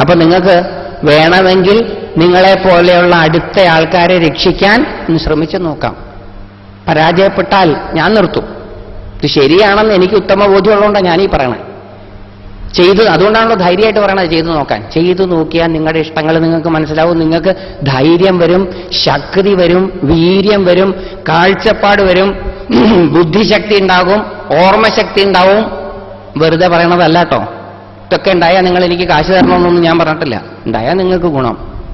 അപ്പൊ നിങ്ങൾക്ക് വേണമെങ്കിൽ നിങ്ങളെ പോലെയുള്ള അടുത്ത ആൾക്കാരെ രക്ഷിക്കാൻ ഒന്ന് ശ്രമിച്ചു നോക്കാം. പരാജയപ്പെട്ടാൽ ഞാൻ നിർത്തും. ഇത് ശരിയാണെന്ന് എനിക്ക് ഉത്തമ ബോധ്യമുള്ളതുകൊണ്ടാണ് ഞാനീ പറയണേ ചെയ്ത് അതുകൊണ്ടാണല്ലോ ധൈര്യമായിട്ട് പറയണത് ചെയ്തു നോക്കാൻ. ചെയ്തു നോക്കിയാൽ നിങ്ങളുടെ ഇഷ്ടങ്ങൾ നിങ്ങൾക്ക് മനസ്സിലാവും. നിങ്ങൾക്ക് ധൈര്യം വരും ശക്തി വരും വീര്യം വരും കാഴ്ചപ്പാട് വരും ബുദ്ധിശക്തി ഉണ്ടാകും ഓർമ്മശക്തി ഉണ്ടാവും. വെറുതെ പറയണതല്ല കേട്ടോ ഇതൊക്കെ ഉണ്ടായാൽ നിങ്ങൾ എനിക്ക് കാശ് തരണമെന്നൊന്നും ഞാൻ പറഞ്ഞിട്ടില്ല. ഉണ്ടായാൽ നിങ്ങൾക്ക് ഗുണം.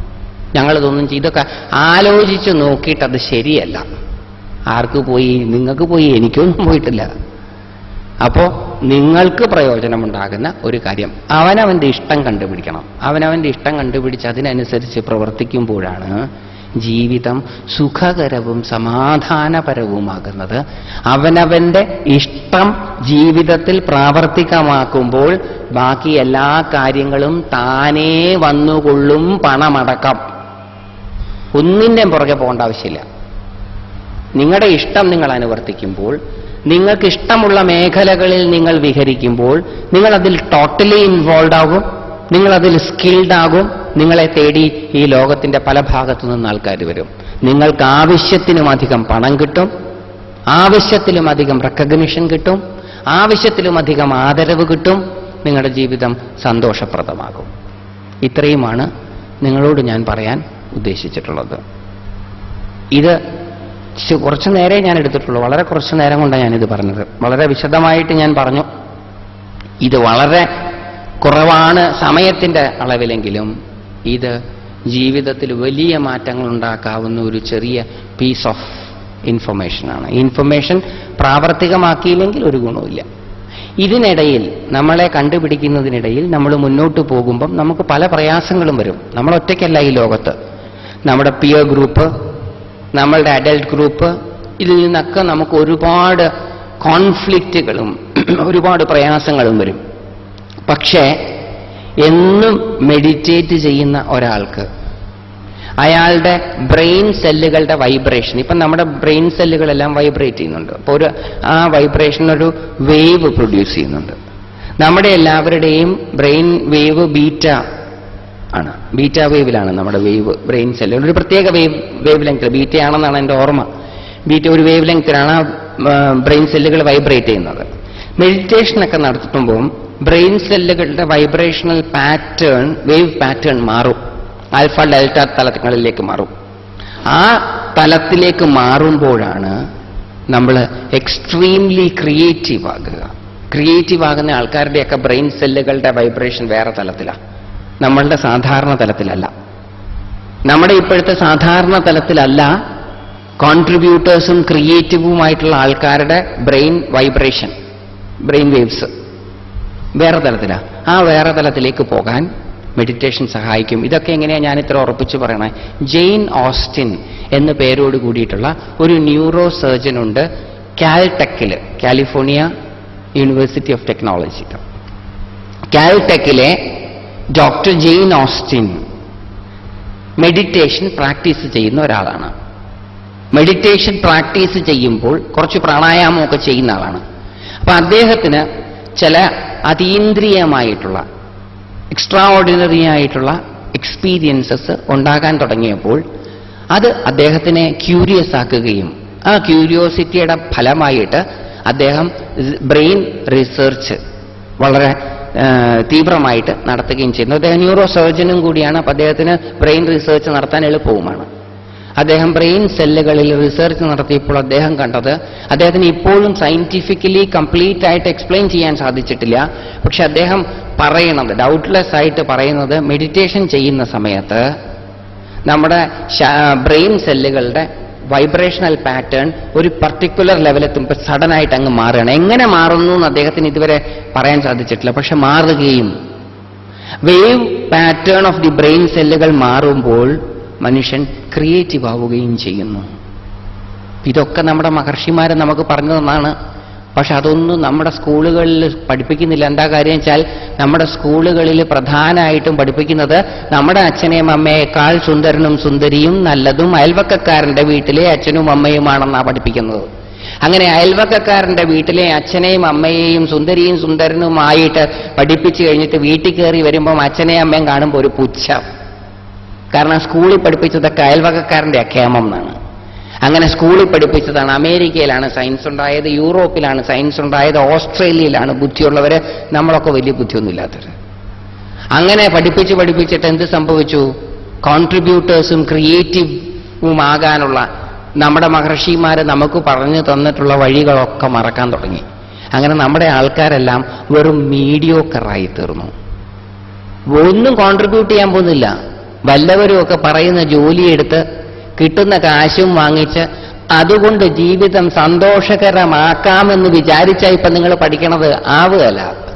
ഞങ്ങളിതൊന്നും ചെയ്തൊക്കെ ആലോചിച്ച് നോക്കിയിട്ട് അത് ശരിയല്ല. ആർക്ക് പോയി? നിങ്ങൾക്ക് പോയി. എനിക്കൊന്നും പോയിട്ടില്ല. അപ്പോൾ നിങ്ങൾക്ക് പ്രയോജനമുണ്ടാകുന്ന ഒരു കാര്യം. അവനവന്റെ ഇഷ്ടം കണ്ടുപിടിക്കണം. അവനവന്റെ ഇഷ്ടം കണ്ടുപിടിച്ച് അതിനനുസരിച്ച് പ്രവർത്തിക്കുമ്പോഴാണ് ജീവിതം സുഖകരവും സമാധാനപരവുമാകുന്നത്. അവനവന്റെ ഇഷ്ടം ജീവിതത്തിൽ പ്രാവർത്തികമാക്കുമ്പോൾ ബാക്കി എല്ലാ കാര്യങ്ങളും താനേ വന്നുകൊള്ളും പണമടക്കം. ഒന്നിന്റെ പുറകെ പോകേണ്ട ആവശ്യമില്ല. നിങ്ങളുടെ ഇഷ്ടം നിങ്ങൾ അനുവർത്തിക്കുമ്പോൾ നിങ്ങൾക്ക് ഇഷ്ടമുള്ള മേഖലകളിൽ നിങ്ങൾ വിഹരിക്കുമ്പോൾ നിങ്ങൾ അതിൽ ടോട്ടലി ഇൻവോൾവ് ആകും നിങ്ങൾ അതിൽ സ്കിൽഡ് ആകും നിങ്ങളെ തേടി ഈ ലോകത്തിന്റെ പല ഭാഗത്തു നിന്ന് ആൾക്കാർ വരും. നിങ്ങൾക്ക് ആവശ്യത്തിനും അധികം പണം കിട്ടും ആവശ്യത്തിലും അധികം റെക്കഗ്നിഷൻ കിട്ടും ആവശ്യത്തിലും അധികം ആദരവ് കിട്ടും നിങ്ങളുടെ ജീവിതം സന്തോഷപ്രദമാകും. ഇത്രയുമാണ് നിങ്ങളോട് ഞാൻ പറയാൻ ഉദ്ദേശിച്ചിട്ടുള്ളത്. ഇത് കുറച്ച് നേരെ ഞാൻ എടുത്തിട്ടുള്ളൂ. വളരെ കുറച്ചു നേരം കൊണ്ടാണ് ഞാനിത് പറഞ്ഞത്. വളരെ വിശദമായിട്ട് ഞാൻ പറഞ്ഞു. ഇത് വളരെ കുറവാണ് സമയത്തിന്റെ അളവിലെങ്കിലും ഇത് ജീവിതത്തിൽ വലിയ മാറ്റങ്ങൾ ഉണ്ടാക്കാവുന്ന ഒരു ചെറിയ പീസ് ഓഫ് ഇൻഫർമേഷനാണ് ഇൻഫർമേഷൻ പ്രാവർത്തികമാക്കിയില്ലെങ്കിൽ ഒരു ഗുണവുമില്ല. ഇതിനിടയിൽ നമ്മളെ കണ്ടുപിടിക്കുന്നതിനിടയിൽ നമ്മൾ മുന്നോട്ട് പോകുമ്പം നമുക്ക് പല പ്രയാസങ്ങളും വരും. നമ്മൾ ഒറ്റയ്ക്കല്ല ഈ ലോകത്ത്. നമ്മുടെ പിയർ ഗ്രൂപ്പ് നമ്മളുടെ അഡൽട്ട് ഗ്രൂപ്പ് ഇതിൽ നിന്നൊക്കെ നമുക്ക് ഒരുപാട് കോൺഫ്ലിക്റ്റുകളും ഒരുപാട് പ്രയാസങ്ങളും വരും. പക്ഷേ എന്നും മെഡിറ്റേറ്റ് ചെയ്യുന്ന ഒരാൾക്ക്. അയാളുടെ ബ്രെയിൻ സെല്ലുകളുടെ വൈബ്രേഷൻ ഇപ്പം നമ്മുടെ ബ്രെയിൻ സെല്ലുകളെല്ലാം വൈബ്രേറ്റ് ചെയ്യുന്നുണ്ട്. അപ്പോൾ ഒരു ആ വൈബ്രേഷൻ ഒരു വേവ് പ്രൊഡ്യൂസ് ചെയ്യുന്നുണ്ട്. നമ്മുടെ എല്ലാവരുടെയും ബ്രെയിൻ വേവ് ബീറ്റ ആണ്. ബീറ്റ വേവിലാണ് നമ്മുടെ വേവ് ബ്രെയിൻ സെല്ലുകൾ ഒരു പ്രത്യേക വേവ് വേവ് ലെങ്ത് ബീറ്റ ആണെന്നാണ് എന്റെ ഓർമ്മ. ബീറ്റ ഒരു വേവ് ലെങ്ത്തിലാണ് ബ്രെയിൻ സെല്ലുകൾ വൈബ്രേറ്റ് ചെയ്യുന്നത്. മെഡിറ്റേഷനൊക്കെ നടത്തുമ്പോൾ ബ്രെയിൻ സെല്ലുകളുടെ വൈബ്രേഷണൽ പാറ്റേൺ വേവ് പാറ്റേൺ മാറും. ആൽഫ ഡെൽറ്റ തലങ്ങളിലേക്ക് മാറും. ആ തലത്തിലേക്ക് മാറുമ്പോഴാണ് നമ്മൾ എക്സ്ട്രീംലി ക്രിയേറ്റീവ് ആകുക. ക്രിയേറ്റീവ് ആകുന്ന ആൾക്കാരുടെയൊക്കെ ബ്രെയിൻ സെല്ലുകളുടെ വൈബ്രേഷൻ വേറെ തലത്തിലാണ് നമ്മളുടെ സാധാരണ തലത്തിലല്ല. നമ്മുടെ ഇപ്പോഴത്തെ സാധാരണ തലത്തിലല്ല കോൺട്രിബ്യൂട്ടേഴ്സും ക്രിയേറ്റീവുമായിട്ടുള്ള ആൾക്കാരുടെ ബ്രെയിൻ വൈബ്രേഷൻ ബ്രെയിൻ വേവ്സ്. വേറെ തലത്തിലാണ് ആ വേറെ തലത്തിലേക്ക് പോകാൻ മെഡിറ്റേഷൻ സഹായിക്കും. ഇതൊക്കെ എങ്ങനെയാണ് ഞാൻ ഇത്ര ഉറപ്പിച്ചു പറയണേ? ജെയിൻ ഓസ്റ്റിൻ എന്ന പേരോട് കൂടിയിട്ടുള്ള ഒരു ന്യൂറോ സർജൻ ഉണ്ട് കാൽടെക്കിൽ California University of Technology. കാൽടെക്കിലെ doctor Jane Austin meditation practice ചെയ്യുന്ന ഒരാളാണ്. മെഡിറ്റേഷൻ പ്രാക്ടീസ് ചെയ്യുമ്പോൾ കുറച്ച് പ്രാണായാമമൊക്കെ ചെയ്യുന്ന ആളാണ്. അപ്പൊ അദ്ദേഹത്തിന് ചില അതീന്ദ്രിയമായിട്ടുള്ള എക്സ്ട്രാ ഓർഡിനറി ആയിട്ടുള്ള എക്സ്പീരിയൻസസ് ഉണ്ടാകാൻ തുടങ്ങിയപ്പോൾ അത് അദ്ദേഹത്തിനെ ക്യൂരിയസ് ആക്കുകയും ആ ക്യൂരിയോസിറ്റിയുടെ ഫലമായിട്ട് അദ്ദേഹം ബ്രെയിൻ റിസർച്ച് വളരെ തീവ്രമായിട്ട് നടത്തുകയും ചെയ്യുന്നു. അദ്ദേഹം ന്യൂറോ സർജനും കൂടിയാണ്. അപ്പം അദ്ദേഹത്തിന് ബ്രെയിൻ റിസർച്ച് നടത്താൻ എളുപ്പവുമാണ്. അദ്ദേഹം ബ്രെയിൻ സെല്ലുകളിൽ റിസർച്ച് നടത്തിയപ്പോൾ അദ്ദേഹം കണ്ടത് അദ്ദേഹത്തിന് ഇപ്പോഴും സയന്റിഫിക്കലി കംപ്ലീറ്റ് ആയിട്ട് എക്സ്പ്ലെയിൻ ചെയ്യാൻ സാധിച്ചിട്ടില്ല. പക്ഷെ അദ്ദേഹം പറയുന്നത് ഡൗട്ട്ലെസ് ആയിട്ട് പറയുന്നത് മെഡിറ്റേഷൻ ചെയ്യുന്ന സമയത്ത് നമ്മുടെ ബ്രെയിൻ സെല്ലുകളുടെ വൈബ്രേഷണൽ പാറ്റേൺ ഒരു പർട്ടിക്കുലർ ലെവലെത്തുമ്പോൾ സഡൻ ആയിട്ട് അങ്ങ് മാറുകയാണ്. എങ്ങനെ മാറുന്നു എന്ന് അദ്ദേഹത്തിന് ഇതുവരെ പറയാൻ സാധിച്ചിട്ടില്ല. പക്ഷെ മാറുകയും wave pattern of the brain സെല്ലുകൾ മാറുമ്പോൾ മനുഷ്യൻ ക്രിയേറ്റീവ് ആവുകയും ചെയ്യുന്നു. ഇതൊക്കെ നമ്മുടെ മഹർഷിമാരെ നമുക്ക് പറഞ്ഞു തന്നാണ് പക്ഷെ അതൊന്നും നമ്മുടെ സ്കൂളുകളിൽ പഠിപ്പിക്കുന്നില്ല. എന്താ കാര്യം വെച്ചാൽ നമ്മുടെ സ്കൂളുകളിൽ പ്രധാനമായിട്ടും പഠിപ്പിക്കുന്നത് നമ്മുടെ അച്ഛനെയും അമ്മയേക്കാൾ സുന്ദരനും സുന്ദരിയും നല്ലതും അയൽവക്കക്കാരന്റെ വീട്ടിലെ അച്ഛനും അമ്മയുമാണെന്നാണ് പഠിപ്പിക്കുന്നത്. അങ്ങനെ അയൽവക്കക്കാരന്റെ വീട്ടിലെ അച്ഛനെയും അമ്മയെയും സുന്ദരിയും സുന്ദരനുമായിട്ട് പഠിപ്പിച്ചു കഴിഞ്ഞിട്ട് വീട്ടിൽ കയറി വരുമ്പം അച്ഛനെയും അമ്മയും കാണുമ്പോൾ ഒരു പുച്ഛം. കാരണം സ്കൂളിൽ പഠിപ്പിച്ചതൊക്കെ അയൽവകക്കാരന്റെ അക്ഷേമം എന്നാണ്. അങ്ങനെ സ്കൂളിൽ പഠിപ്പിച്ചതാണ്. അമേരിക്കയിലാണ് സയൻസ് ഉണ്ടായത് യൂറോപ്പിലാണ് സയൻസ് ഉണ്ടായത് ഓസ്ട്രേലിയയിലാണ് ബുദ്ധിയുള്ളവർ നമ്മളൊക്കെ വലിയ ബുദ്ധിയൊന്നും ഇല്ലാത്തവര് അങ്ങനെ പഠിപ്പിച്ച് പഠിപ്പിച്ചിട്ട് എന്ത് സംഭവിച്ചു? കോൺട്രിബ്യൂട്ടേഴ്സും ക്രിയേറ്റീവും ആകാനുള്ള നമ്മുടെ മഹർഷിമാർ നമുക്ക് പറഞ്ഞു തന്നിട്ടുള്ള വഴികളൊക്കെ മറക്കാൻ തുടങ്ങി. അങ്ങനെ നമ്മുടെ ആൾക്കാരെല്ലാം വെറും മീഡിയോക്കറായി തീർന്നു ഒന്നും കോൺട്രിബ്യൂട്ട് ചെയ്യാൻ പോകുന്നില്ല. വല്ലവരും ഒക്കെ പറയുന്ന ജോലിയെടുത്ത് കിട്ടുന്ന കാശും വാങ്ങിച്ച് അതുകൊണ്ട് ജീവിതം സന്തോഷകരമാക്കാമെന്ന് വിചാരിച്ചാൽ ഇപ്പൊ നിങ്ങൾ പഠിക്കണത് ആവുകയല്ല.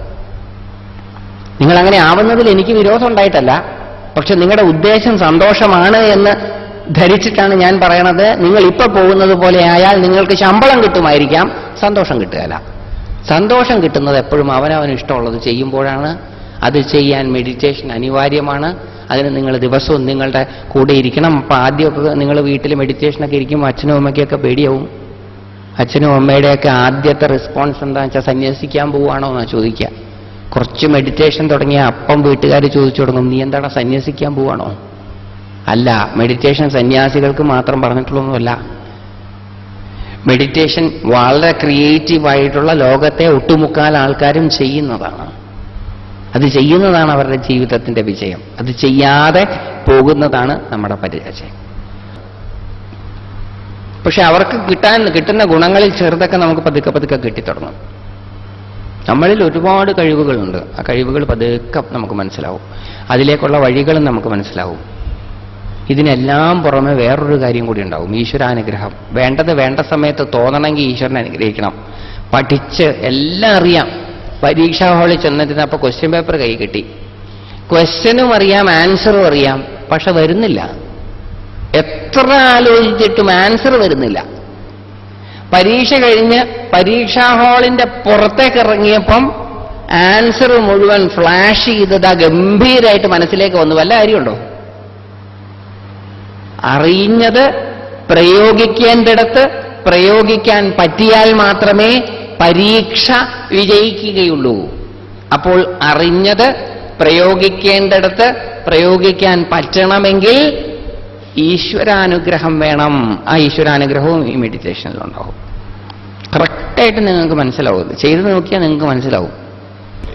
നിങ്ങൾ അങ്ങനെ ആവുന്നതിൽ എനിക്ക് വിരോധം ഉണ്ടായിട്ടല്ല. പക്ഷെ നിങ്ങളുടെ ഉദ്ദേശം സന്തോഷമാണ് എന്ന് ധരിച്ചിട്ടാണ് ഞാൻ പറയണത്. നിങ്ങൾ ഇപ്പൊ പോകുന്നത് പോലെ ആയാൽ നിങ്ങൾക്ക് ശമ്പളം കിട്ടുമായിരിക്കാം. സന്തോഷം കിട്ടുകയല്ല. സന്തോഷം കിട്ടുന്നത് എപ്പോഴും അവനവന് ഇഷ്ടമുള്ളത് ചെയ്യുമ്പോഴാണ്. അത് ചെയ്യാൻ മെഡിറ്റേഷൻ അനിവാര്യമാണ്. അതിന് നിങ്ങൾ ദിവസവും നിങ്ങളുടെ കൂടെ ഇരിക്കണം. അപ്പം ആദ്യമൊക്കെ നിങ്ങൾ വീട്ടിൽ മെഡിറ്റേഷനൊക്കെ ഇരിക്കുമ്പോൾ അച്ഛനും അമ്മയ്ക്കൊക്കെ പേടിയാവും. അച്ഛനും അമ്മയുടെയൊക്കെ ആദ്യത്തെ റെസ്പോൺസ് എന്താണെന്ന് വെച്ചാൽ സന്യസിക്കാൻ പോവുകയാണോ എന്നാണ് ചോദിക്കുക. കുറച്ച് മെഡിറ്റേഷൻ തുടങ്ങിയ അപ്പം വീട്ടുകാർ ചോദിച്ചു തുടങ്ങും നീ എന്താണ് സന്യസിക്കാൻ പോവാണോ അല്ല മെഡിറ്റേഷൻ സന്യാസികൾക്ക് മാത്രം പറഞ്ഞിട്ടുള്ളൊന്നുമല്ല. മെഡിറ്റേഷൻ വളരെ ക്രിയേറ്റീവായിട്ടുള്ള ലോകത്തെ ഒട്ടുമുക്കാൽ ആൾക്കാരും ചെയ്യുന്നതാണ്. അത് ചെയ്യുന്നതാണ് അവരുടെ ജീവിതത്തിന്റെ വിജയം. അത് ചെയ്യാതെ പോകുന്നതാണ് നമ്മുടെ പരാജയം പക്ഷെ അവർക്ക് കിട്ടാൻ കിട്ടുന്ന ഗുണങ്ങളിൽ ചെറുതൊക്കെ നമുക്ക് പതുക്കെ പതുക്കെ കിട്ടിത്തുടങ്ങും. നമ്മളിൽ ഒരുപാട് കഴിവുകളുണ്ട്. ആ കഴിവുകൾ പതുക്കെ നമുക്ക് മനസ്സിലാവും. അതിലേക്കുള്ള വഴികളും നമുക്ക് മനസ്സിലാവും. ഇതിനെല്ലാം പുറമെ വേറൊരു കാര്യം കൂടി ഉണ്ടാവും. ഈശ്വരാനുഗ്രഹം. വേണ്ടത് വേണ്ട സമയത്ത് തോന്നണമെങ്കിൽ ഈശ്വരനെ അനുഗ്രഹിക്കണം. പഠിച്ച് എല്ലാം അറിയാം. പരീക്ഷാ ഹാളിൽ ചെന്നിരുന്ന അപ്പോൾ ക്വസ്റ്റ്യൻ പേപ്പർ കൈ കിട്ടി. ക്വസ്റ്റ്യനും അറിയാം ആൻസറും അറിയാം പക്ഷെ വരുന്നില്ല. എത്ര ആലോചിച്ചിട്ടും ആൻസർ വരുന്നില്ല. പരീക്ഷ കഴിഞ്ഞ് പരീക്ഷാ ഹാളിന്റെ പുറത്തേക്ക് ഇറങ്ങിയപ്പം ആൻസർ മുഴുവൻ ഫ്ലാഷ് ചെയ്തത് ഗംഭീരമായിട്ട് മനസ്സിലേക്ക് വന്നു. വല്ല കാര്യമുണ്ടോ? അറിയുന്നത് പ്രയോഗിക്കേണ്ടിടത്ത് പ്രയോഗിക്കാൻ പറ്റിയാൽ മാത്രമേ പരീക്ഷ വിജയിക്കുകയുള്ളൂ. അപ്പോൾ അറിഞ്ഞത് പ്രയോഗിക്കേണ്ടിടത്ത് പ്രയോഗിക്കാൻ പറ്റണമെങ്കിൽ ഈശ്വരാനുഗ്രഹം വേണം. ആ ഈശ്വരാനുഗ്രഹവും ഈ മെഡിറ്റേഷനിൽ മെഡിറ്റേഷനിലുണ്ടാവും കറക്റ്റായിട്ട് നിങ്ങൾക്ക് മനസ്സിലാവും. ചെയ്തു നോക്കിയാൽ നിങ്ങൾക്ക് മനസ്സിലാവും.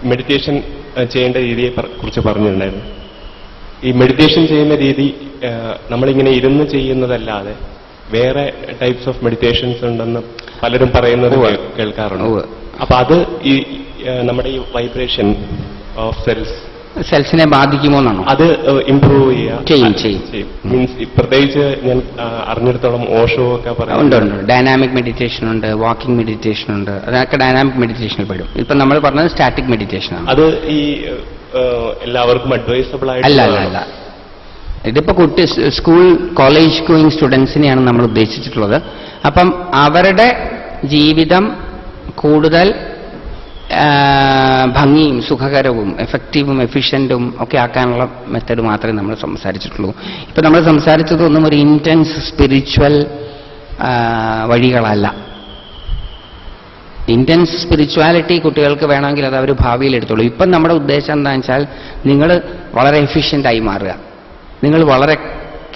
മെഡിറ്റേഷൻ ചെയ്യേണ്ട രീതിയെ കുറിച്ച് പറഞ്ഞിട്ടുണ്ടായിരുന്നു. ഈ മെഡിറ്റേഷൻ ചെയ്യുന്ന രീതി നമ്മളിങ്ങനെ ഇരുന്ന് ചെയ്യുന്നതല്ലാതെ വേറെ ടൈപ്സ് ഓഫ് മെഡിറ്റേഷൻസ് ഉണ്ടെന്ന് പലരും പറയുന്നത് കേൾക്കാറുണ്ട്. അപ്പൊ അത് ഈ നമ്മുടെ ഈ വൈബ്രേഷൻ ഓഫ് സെൽസ് സെൽസിനെ ബാധിക്കുമോ എന്നാണോ? അത് ഇംപ്രൂവ് ചെയ്യും, ചെയ്യും. മീൻസ് പ്രത്യേകിച്ച് ഞാൻ അറിഞ്ഞിടത്തോളം ഓഷോ ഒക്കെ ഉണ്ട് ഡൈനാമിക് മെഡിറ്റേഷൻ ഉണ്ട്. വാക്കിംഗ് മെഡിറ്റേഷൻ ഉണ്ട് അതൊക്കെ ഡൈനാമിക് മെഡിറ്റേഷനിൽ പെടും. ഇപ്പൊ നമ്മൾ പറഞ്ഞത് സ്റ്റാറ്റിക് മെഡിറ്റേഷൻ ആണ്. അത് ഈ എല്ലാവർക്കും അഡ്വൈസബിൾ ആയിട്ട് അല്ല അല്ല അല്ല. ഇതിപ്പോ കുട്ടി സ്കൂൾ കോളേജ് ഗോയിങ് സ്റ്റുഡൻസിനെയാണ് നമ്മൾ ഉദ്ദേശിച്ചിട്ടുള്ളത്. അപ്പം അവരുടെ ജീവിതം കൂടുതൽ ഭംഗിയും സുഖകരവും എഫക്റ്റീവും എഫിഷ്യന്റും ഒക്കെ ആക്കാനുള്ള മെത്തേഡ് മാത്രമേ നമ്മൾ സംസാരിച്ചിട്ടുള്ളൂ. ഇപ്പം നമ്മൾ സംസാരിച്ചതൊന്നും ഒരു ഇന്റൻസ് സ്പിരിച്വൽ വഴികളല്ല. ഇന്റൻസ് സ്പിരിച്വാലിറ്റി കുട്ടികൾക്ക് വേണമെങ്കിൽ അത് അവർ ഭാവിയിൽ എടുത്തോളൂ. ഇപ്പം നമ്മുടെ ഉദ്ദേശം എന്താണെന്ന് വെച്ചാൽ നിങ്ങൾ വളരെ എഫിഷ്യന്റായി മാറുക. നിങ്ങൾ വളരെ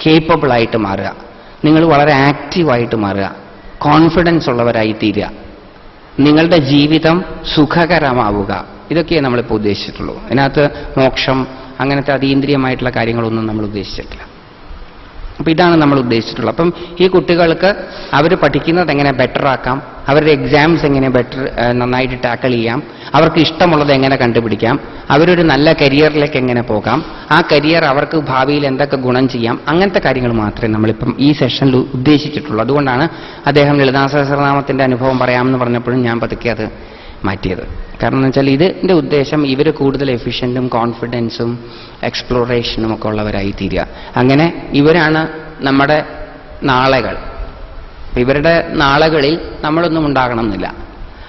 കേപ്പബിളായിട്ട് മാറുക. നിങ്ങൾ വളരെ ആക്റ്റീവായിട്ട് മാറുക. കോൺഫിഡൻസ് ഉള്ളവരായി തീരുക. നിങ്ങളുടെ ജീവിതം സുഖകരമാവുക. ഇതൊക്കെയേ നമ്മളിപ്പോൾ ഉദ്ദേശിച്ചിട്ടുള്ളൂ അതിനകത്ത് മോക്ഷം അങ്ങനത്തെ അതീന്ദ്രിയമായിട്ടുള്ള കാര്യങ്ങളൊന്നും നമ്മൾ ഉദ്ദേശിച്ചിട്ടില്ല. അപ്പൊ ഇതാണ് നമ്മൾ ഉദ്ദേശിച്ചിട്ടുള്ളത്. അപ്പം ഈ കുട്ടികൾക്ക് അവർ പഠിക്കുന്നത് എങ്ങനെ ബെറ്റർ ആക്കാം? അവരുടെ എക്സാംസ് എങ്ങനെ ബെറ്റർ നന്നായിട്ട് ടാക്കിൾ ചെയ്യാം? അവർക്ക് ഇഷ്ടമുള്ളത് എങ്ങനെ കണ്ടുപിടിക്കാം? അവരൊരു നല്ല കരിയറിലേക്ക് എങ്ങനെ പോകാം? ആ കരിയർ അവർക്ക് ഭാവിയിൽ എന്തൊക്കെ ഗുണം ചെയ്യാം? അങ്ങനത്തെ കാര്യങ്ങൾ മാത്രമേ നമ്മളിപ്പം ഈ സെഷനിൽ ഉദ്ദേശിച്ചിട്ടുള്ളൂ. അതുകൊണ്ടാണ് അദ്ദേഹം ലളിതാ സഹസ്രനാമത്തിന്റെ അനുഭവം പറയാമെന്ന് പറഞ്ഞപ്പോഴും ഞാൻ പതുക്കെ അത് മാറ്റിയത്. കാരണം എന്ന് വെച്ചാൽ ഇതിന്റെ ഉദ്ദേശം ഇവർ കൂടുതൽ എഫിഷ്യന്റും കോൺഫിഡൻസും എക്സ്പ്ലോറേഷനും ഒക്കെ ഉള്ളവരായി തീരുക. അങ്ങനെ ഇവരാണ് നമ്മുടെ നാളകൾ. ഇവരുടെ നാളകളിൽ നമ്മളൊന്നും ഉണ്ടാകണമെന്നില്ല.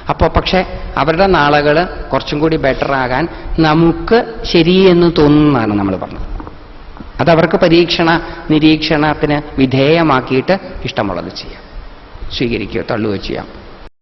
അപ്പോൾ പക്ഷേ അവരുടെ നാളകൾ കുറച്ചും കൂടി ബെറ്റർ ആകാൻ നമുക്ക് ശരിയെന്ന് തോന്നുന്നതാണ് നമ്മൾ പറഞ്ഞത്. അതവർക്ക് പരീക്ഷണ നിരീക്ഷണത്തിന് വിധേയമാക്കിയിട്ട് ഇഷ്ടമുള്ളത് ചെയ്യാം. സ്വീകരിക്കുകയോ തള്ളുകയോ ചെയ്യാം.